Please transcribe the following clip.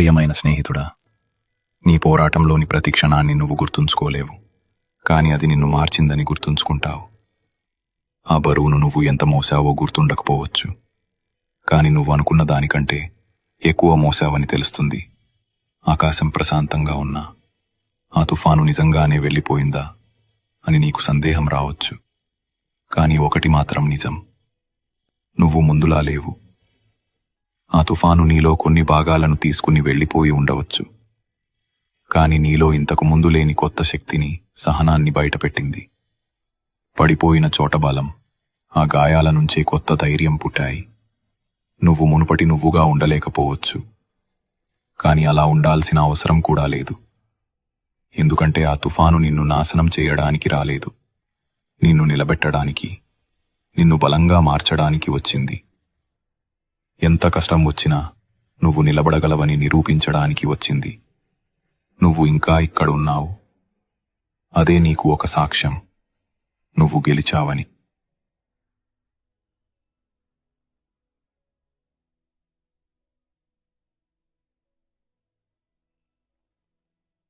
ప్రియమైన స్నేహితుడా నీ పోరాటంలోని ప్రతి క్షణాన్ని నువ్వు గుర్తుంచుకోలేవు కాని అది నిన్ను మార్చిందని గుర్తుంచుకుంటావు. ఆ బరువును నువ్వు ఎంత మోసావో గుర్తుండకపోవచ్చు కాని నువ్వు అనుకున్న దానికంటే ఎక్కువ మోసావని తెలుస్తుంది. ఆకాశం ప్రశాంతంగా ఉన్నా ఆ తుఫాను నిజంగానే వెళ్ళిపోయిందా అని నీకు సందేహం రావచ్చు. కాని ఒకటి మాత్రం నిజం నువ్వు ముందులా లేవు. ఆ తుఫాను నీలో కొన్ని భాగాలను తీసుకుని వెళ్ళిపోయి ఉండవచ్చు. కాని నీలో ఇంతకు ముందు లేని కొత్త శక్తిని సహనాన్ని బయటపెట్టింది. పడిపోయిన చోట బలం ఆ గాయాల నుంచే కొత్త ధైర్యం పుట్టాయి. నువ్వు మునుపటి నువ్వుగా ఉండలేకపోవచ్చు. కాని అలా ఉండాల్సిన అవసరం కూడా లేదు. ఎందుకంటే ఆ తుఫాను నిన్ను నాశనం చేయడానికి రాలేదు. నిన్ను నిలబెట్టడానికి నిన్ను బలంగా మార్చడానికి వచ్చింది. ఎంత కష్టం వచ్చినా నువ్వు నిలబడగలవని నిరూపించడానికి వచ్చింది. నువ్వు ఇంకా ఇక్కడున్నావు. అదే నీకు ఒక సాక్ష్యం. నువ్వు గెలిచావని.